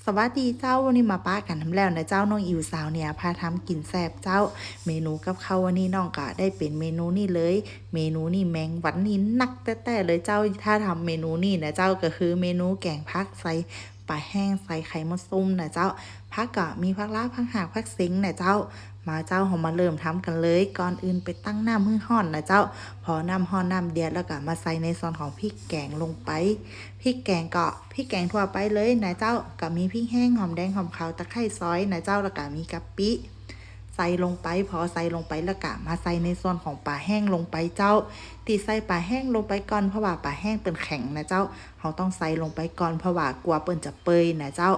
สวัสดีเจ้าวันนี้มาป้ากันทำแล้วนะเจ้าน้องอิวสาวเนี่ยพาทำกินแซ่บเจ้า เมนูกับข้าววันนี้น้องก็ได้เป็นเมนูนี่เลย เมนูนี่แมงวันนี่นักแต่แต่เลยเจ้าถ้าทำเมนูนี่นะเจ้าก็คือเมนูแกงพักใส่ปลาแห้งใส่ไข่มดส้มนะเจ้าพักก็มีพักลาพักหากพักเซ็งนะเจ้า มาเจ้าเรามาเริ่มทำกันเลย ก่อนอื่นไปตั้งน้ำให้ห่อนนะเจ้า พอน้ำห่อนน้ำเดือดแล้วก็มาใส่ในซอนของพริกแกงลงไป พริกแกงก็พริกแกงทั่วไปเลยนะเจ้า ก็มีพริกแห้งหอมแดงหอมขาวตะไคร้ซอยนะเจ้าแล้วก็มีกะปิใส่ลงไปพอใส่ลงไปแล้วก็มาใส่ในส่วนของปลาแห้งลงไปเจ้า ตีใส่ปลาแห้งลงไปก่อนเพราะว่าปลาแห้งเป็นแข็งนะเจ้าเราต้องใส่ลงไปก่อนเพราะว่ากลัวเปิ้นจะเปยนะเจ้า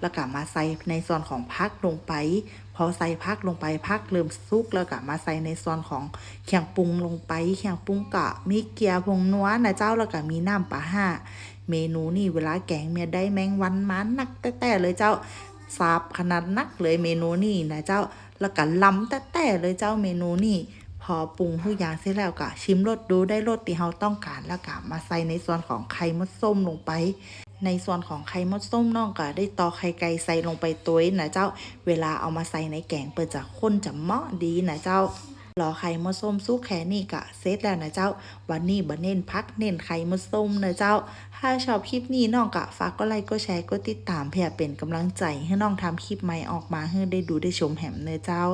แล้วก็มาใส่ในส่วนของพักลงไป พอใส่พักลงไปพักเริ่มสุกแล้วก็มาใส่ในส่วนของเคียงปรุงลงไปเคียงปรุงก็มีเกียร์ผงนัวนะเจ้าแล้วก็มีน้ำปลาห้าเมนูนี่เวลาแกงเมียได้แมงวันมานักแต่แต่เลยเจ้าสาบขนาดนักเลยเมนูนี่นะเจ้าแล้วก็ล้ำแต่แต่เลยเจ้าเมนูนี่พอปรุงทุกอย่างเสร็จแล้วก็ชิมรสดูได้รสที่เราต้องการแล้วก็มาใส่ในส่วนของไข่มดส้มลงไป ในส่วนของไข่มดส้มน้องก็ได้ตอกไข่ไก่ใส่ลงไปตัวนะเจ้า เวลาเอามาใส่ในแกงเปิดจะข้นจะเหมาะดีนะเจ้ารอไข่มดส้มสุกแค่นี้ก็เสร็จแล้วนะเจ้า วันนี้บ่เน้นพักเน้นไข่มดส้มนะเจ้า ถ้าชอบคลิปนี้น้องก็ฝากก็ไลค์ก็แชร์ก็ติดตามเพื่อเป็นกำลังใจให้น้องทำคลิปใหม่ออกมาให้ได้ดูได้ชมแหมเนอะเจ้า